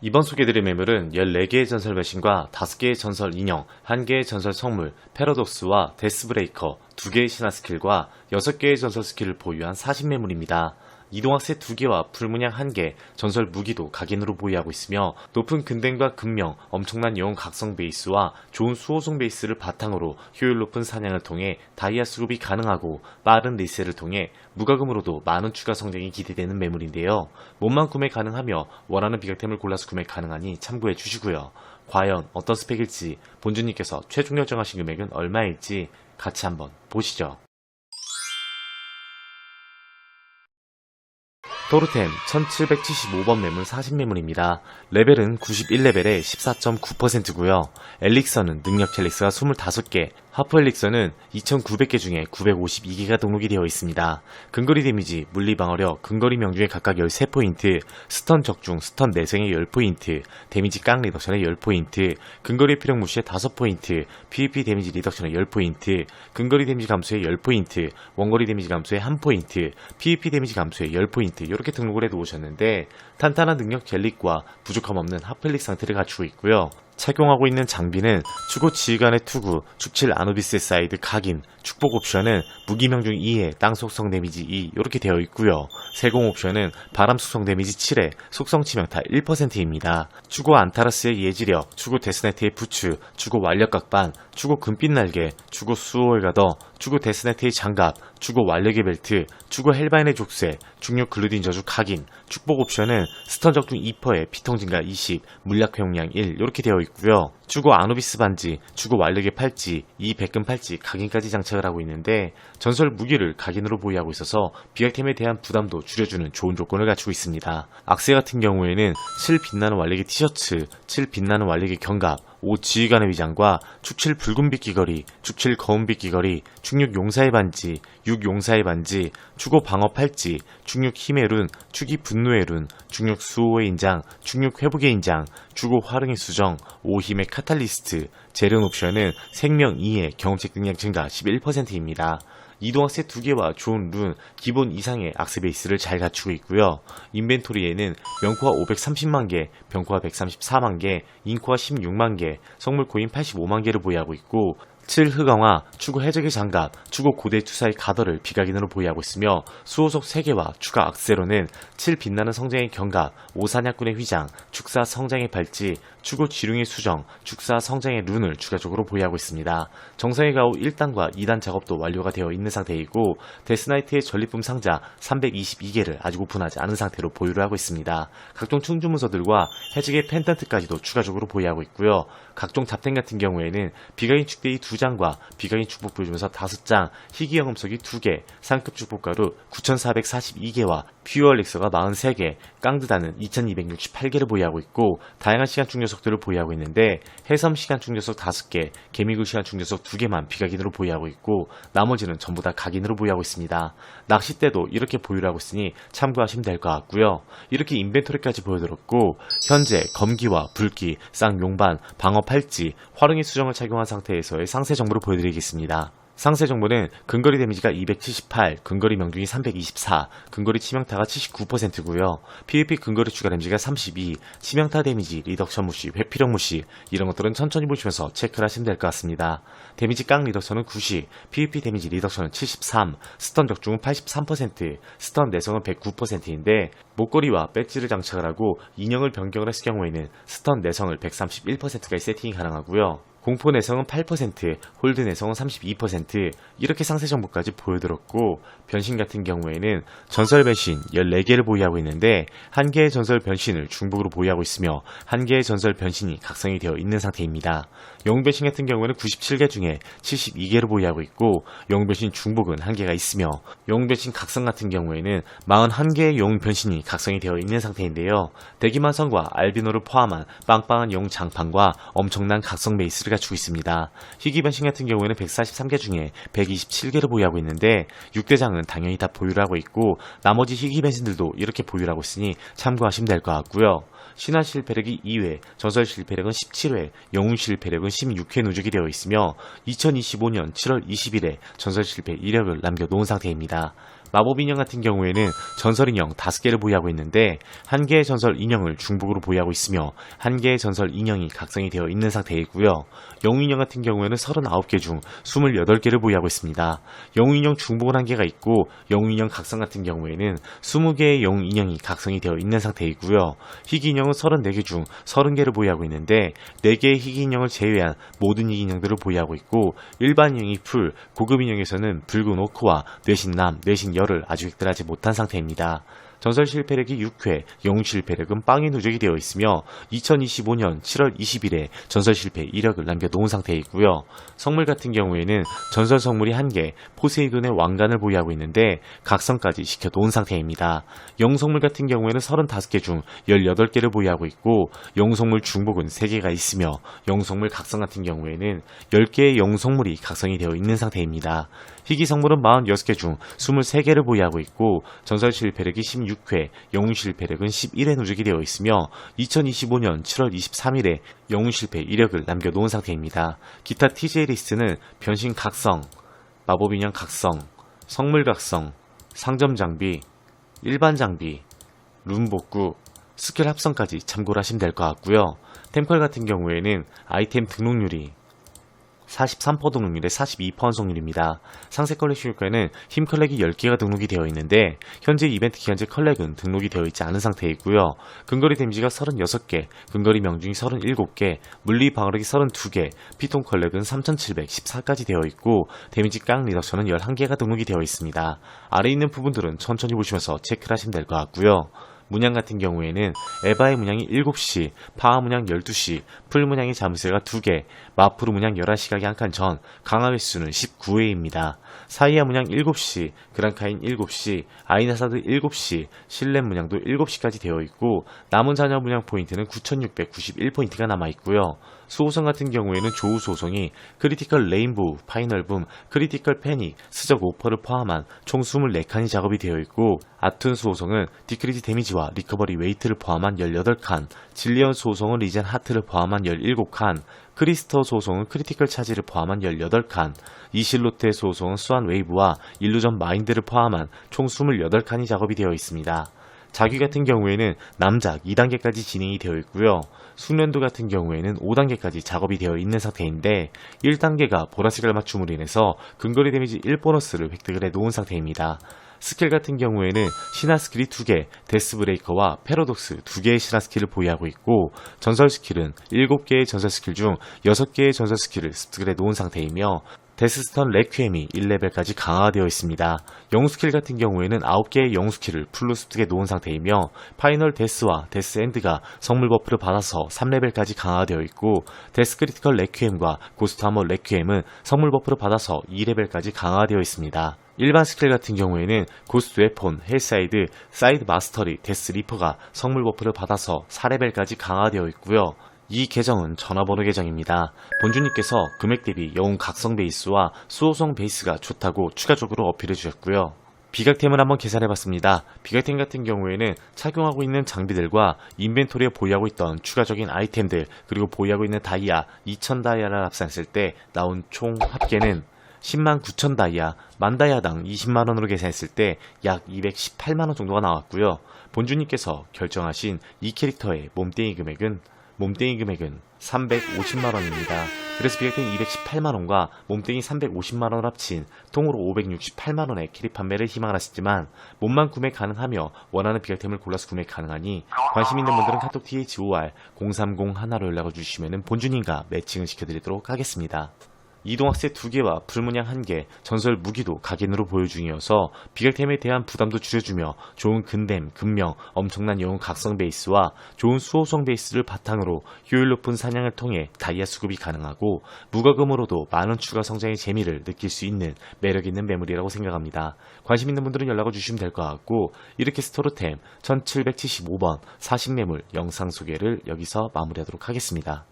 이번 소개드릴 매물은 14개의 전설 배신과 5개의 전설 인형, 1개의 전설 성물, 패러독스와 데스브레이커, 2개의 신화 스킬과 6개의 전설 스킬을 보유한 40매물입니다. 이동학세 2개와 불문양 1개, 전설 무기도 각인으로 보유하고 있으며 높은 근댕과 근명, 엄청난 영웅 각성 베이스와 좋은 수호송 베이스를 바탕으로 효율 높은 사냥을 통해 다이아 수급이 가능하고 빠른 리셋을 통해 무과금으로도 많은 추가 성장이 기대되는 매물인데요. 몸만 구매 가능하며 원하는 비각템을 골라서 구매 가능하니 참고해 주시고요. 과연 어떤 스펙일지 본주님께서 최종 결정하신 금액은 얼마일지 같이 한번 보시죠. 토르템 1775번 매물 40매물입니다. 레벨은 91레벨에 14.9%고요. 엘릭서는 능력 헬릭스가 25개, 하프 엘릭서는 2900개 중에 952개가 등록이 되어 있습니다. 근거리 데미지, 물리 방어력, 근거리 명중에 각각 13포인트, 스턴 적중, 스턴 내생에 10포인트, 데미지 깡 리덕션에 10포인트, 근거리 피력 무시에 5포인트, PVP 데미지 리덕션에 10포인트, 근거리 데미지 감소에 10포인트, 원거리 데미지 감소에 1포인트, PVP 데미지 감소에 10포인트 이렇게 등록을 해 놓으셨는데 탄탄한 능력 젤릭과 부족함 없는 하플릭 상태를 갖추고 있고요. 착용하고 있는 장비는 추고 지휘관의 투구, 축칠 아누비스 사이드 각인, 축복 옵션은 무기 명 중 2에 땅 속성 데미지 2 이렇게 되어 있고요. 세공 옵션은 바람 속성 데미지 7에 속성 치명타 1%입니다. 추고 안타라스의 예지력, 추고 데스네트의 부추, 추고 완력 각반, 추고 금빛 날개, 추고 수호의 가더, 추고 데스네트의 장갑, 추고 완력의 벨트, 추고 헬바인의 족쇄, 중력 글루딘 저주 각인, 축복 옵션은 스턴 적중 2%에 피통 증가 20, 물약 회용량 1 이렇게 되어 있고요. 추고 아누비스 반지, 추고 완력의 팔찌, 이 백금 팔찌 각인까지 장착을 하고 있는데 전설 무기를 각인으로 보유하고 있어서 비약템에 대한 부담도 줄여주는 좋은 조건을 갖추고 있습니다. 악세 같은 경우에는 7 빛나는 완력의 티셔츠, 7 빛나는 완력의 견갑, 5 지휘관의 위장과 축칠 붉은빛 귀걸이, 축칠 거운빛 귀걸이, 축육 용사의 반지, 6 용사의 반지, 추고 방어 팔찌, 축육 힘의 룬, 축이 분노의 룬, 축육 수호의 인장, 축육 회복의 인장, 주고 화릉의 수정, 5 힘의 카탈리스트, 재련 옵션은 생명 2의 경험치 능력 증가 11%입니다. 이동학세 2개와 좋은 룬, 기본 이상의 악세 베이스를 잘 갖추고 있고요. 인벤토리에는 명코화 530만 개, 병코화 134만 개, 인코화 16만 개, 성물 코인 85만 개를 보유하고 있고 7 흑강화, 추구 해적의 장갑, 추구 고대 투사의 가더를 비각인으로 보유하고 있으며 수호석 3개와 추가 악세로는 7 빛나는 성장의 경갑, 5 사냥꾼의 휘장, 축사 성장의 발찌, 추구 지룡의 수정, 축사 성장의 룬을 추가적으로 보유하고 있습니다. 정상의 가오 1단과 2단 작업도 완료가 되어 있는 상태이고 데스나이트의 전리품 상자 322개를 아직 오픈하지 않은 상태로 보유를 하고 있습니다. 각종 충주 문서들과 해적의 펜던트까지도 추가적으로 보유하고 있고요. 각종 잡템 같은 경우에는 비가인 축대이 2장과 비가인 축복 보여주면서 5장, 희귀 영음석이 2개, 상급 축복가루 9442개와 퓨어 릭서가 43개, 깡드다는 2268개를 보유하고 있고 다양한 시간 충전석들을 보유하고 있는데 해섬 시간 충전석 5개, 개미굴 시간 충전석 2개만 비각인으로 보유하고 있고 나머지는 전부 다 각인으로 보유하고 있습니다. 낚싯대도 이렇게 보유를 하고 있으니 참고하시면 될 것 같고요. 이렇게 인벤토리까지 보여드렸고 현재 검기와 불기, 쌍용반, 방어 팔찌, 화릉의 수정을 착용한 상태에서의 상세 정보를 보여드리겠습니다. 상세 정보는 근거리 데미지가 278, 근거리 명중이 324, 근거리 치명타가 79%고요. PVP 근거리 추가 데미지가 32, 치명타 데미지, 리덕션 무시, 회피력 무시 이런 것들은 천천히 보시면서 체크를 하시면 될 것 같습니다. 데미지 깡 리덕션은 90, PVP 데미지 리덕션은 73, 스턴 적중은 83%, 스턴 내성은 109%인데 목걸이와 배지를 장착을 하고 인형을 변경을 했을 경우에는 스턴 내성을 131%까지 세팅이 가능하고요. 공포 내성은 8%, 홀드 내성은 32%, 이렇게 상세 정보까지 보여드렸고, 변신 같은 경우에는 전설 변신 14개를 보유하고 있는데, 한 개의 전설 변신을 중복으로 보유하고 있으며, 한 개의 전설 변신이 각성이 되어 있는 상태입니다. 영웅 변신 같은 경우에는 97개 중에 72개를 보유하고 있고, 영웅 변신 중복은 한 개가 있으며, 영웅 변신 각성 같은 경우에는 41개의 영웅 변신이 각성이 되어 있는 상태인데요. 대기만성과 알비노를 포함한 빵빵한 영웅 장판과 엄청난 각성 베이스를 갖추고 있습니다. 희귀 변신 같은 경우에는 143개 중에 127개를 보유하고 있는데 6대장은 당연히 다 보유를 하고 있고 나머지 희귀 변신들도 이렇게 보유를 하고 있으니 참고하시면 될 것 같고요. 신화 실패력이 2회, 전설 실패력은 17회, 영웅 실패력은 16회 누적이 되어 있으며 2025년 7월 20일에 전설 실패 이력을 남겨놓은 상태입니다. 마법 인형 같은 경우에는 전설 인형 5개를 보유하고 있는데 한 개의 전설 인형을 중복으로 보유하고 있으며 한 개의 전설 인형이 각성이 되어 있는 상태이고요. 영웅 인형 같은 경우에는 39개 중 28개를 보유하고 있습니다. 영웅 인형 중복은 한 개가 있고 영웅 인형 각성 같은 경우에는 20개의 영웅 인형이 각성이 되어 있는 상태이고요. 희귀 인형은 34개 중 30개를 보유하고 있는데 4개의 희귀 인형을 제외한 모든 희귀 인형들을 보유하고 있고 일반 인형이 풀, 고급 인형에서는 붉은 오크와 뇌신남, 뇌신 열을 아직 획득하지 못한 상태입니다. 전설 실패력이 6회, 영웅 실패력은 빵이 누적이 되어 있으며 2025년 7월 20일에 전설 실패 이력을 남겨놓은 상태이고요. 성물 같은 경우에는 전설 성물이 1개, 포세이돈의 왕관을 보유하고 있는데 각성까지 시켜놓은 상태입니다. 영웅 성물 같은 경우에는 35개 중 18개를 보유하고 있고 영웅 성물 중복은 3개가 있으며 영웅 성물 각성 같은 경우에는 10개의 영웅 성물이 각성이 되어 있는 상태입니다. 희귀 성물은 46개 중 23개를 보유하고 있고 전설 실패력이 16 회, 영웅 실패력은 11회 누적이 되어 있으며 2025년 7월 23일에 영웅 실패 이력을 남겨놓은 상태입니다. 기타 TJ 리스트는 변신 각성, 마법 인형 각성, 성물 각성, 상점 장비, 일반 장비, 룬 복구, 스킬 합성까지 참고를 하시면 될 것 같고요. 템컬 같은 경우에는 아이템 등록률이 43% 등록률에 42% 완성률입니다. 상세 컬렉션 효과에는 힘 컬렉이 10개가 등록이 되어 있는데 현재 이벤트 기간제 컬렉은 등록이 되어 있지 않은 상태이고요. 근거리 데미지가 36개, 근거리 명중이 37개, 물리 방어력이 32개, 피통 컬렉은 3714까지 되어 있고 데미지 깡 리덕션은 11개가 등록이 되어 있습니다. 아래 있는 부분들은 천천히 보시면서 체크를 하시면 될 것 같고요. 문양 같은 경우에는 에바의 문양이 7시, 파워 문양 12시, 풀 문양이 잠수가 2개, 마프루 문양 11시각이 한 칸 전, 강화 횟수는 19회입니다. 사이아 문양 7시, 그랑카인 7시, 아이나사드 7시, 실렘 문양도 7시까지 되어 있고 남은 자녀 문양 포인트는 9691포인트가 남아 있고요. 수호성 같은 경우에는 조우 수호성이 크리티컬 레인보우, 파이널붐, 크리티컬 패닉, 스적 오퍼를 포함한 총 24칸이 작업이 되어 있고 아툰 수호성은 디크리지 데미지와 리커버리 웨이트를 포함한 18칸, 질리언 수호성은 리젠 하트를 포함한 17칸, 크리스터 소송은 크리티컬 차지를 포함한 18칸, 이실로테 소송은 수완 웨이브와 일루전 마인드를 포함한 총 28칸이 작업이 되어 있습니다. 자귀 같은 경우에는 남작 2단계까지 진행이 되어 있고요. 숙련도 같은 경우에는 5단계까지 작업이 되어 있는 상태인데 1단계가 보라색을 맞춤으로 인해서 근거리 데미지 1보너스를 획득을 해 놓은 상태입니다. 스킬 같은 경우에는 신화 스킬이 2개, 데스 브레이커와 패러독스 2개의 신화 스킬을 보유하고 있고 전설 스킬은 7개의 전설 스킬 중 6개의 전설 스킬을 습득을 해 놓은 상태이며 데스스턴 레퀴엠이 1레벨까지 강화되어 있습니다. 영웅 스킬 같은 경우에는 9개의 영웅 스킬을 풀로 습득해 놓은 상태이며 파이널 데스와 데스 엔드가 성물 버프를 받아서 3레벨까지 강화되어 있고 데스 크리티컬 레퀴엠과 고스트 하머 레퀴엠은 성물 버프를 받아서 2레벨까지 강화되어 있습니다. 일반 스킬 같은 경우에는 고스트 웨폰, 헬사이드, 사이드 마스터리, 데스 리퍼가 성물 버프를 받아서 4레벨까지 강화되어 있고요. 이 계정은 전화번호 계정입니다. 본주님께서 금액 대비 영웅 각성 베이스와 수호성 베이스가 좋다고 추가적으로 어필해 주셨고요. 비각템을 한번 계산해 봤습니다. 비각템 같은 경우에는 착용하고 있는 장비들과 인벤토리에 보유하고 있던 추가적인 아이템들 그리고 보유하고 있는 다이아 2000 다이아를 합산했을 때 나온 총 합계는 10만 9천 다이아, 만 다이아당 20만 원으로 계산했을 때 약 218만 원 정도가 나왔고요. 본주님께서 결정하신 이 캐릭터의 몸뚱이 금액은 몸뚱이 금액은 350만 원입니다. 그래서 비각템 218만 원과 몸뚱이 350만 원을 합친 통으로 568만 원의 캐릭 판매를 희망하시지만 몸만 구매 가능하며 원하는 비각템을 골라서 구매 가능하니 관심 있는 분들은 카톡 THOR 030 하나로 연락을 주시면 본주님과 매칭을 시켜드리도록 하겠습니다. 이동학세 2개와 불문양 1개, 전설 무기도 각인으로 보유 중이어서 비각템에 대한 부담도 줄여주며 좋은 근댐, 근명, 엄청난 영웅 각성 베이스와 좋은 수호성 베이스를 바탕으로 효율 높은 사냥을 통해 다이아 수급이 가능하고 무과금으로도 많은 추가 성장의 재미를 느낄 수 있는 매력 있는 매물이라고 생각합니다. 관심 있는 분들은 연락을 주시면 될 것 같고 이렇게 스토르템 1775번 40매물 영상 소개를 여기서 마무리하도록 하겠습니다.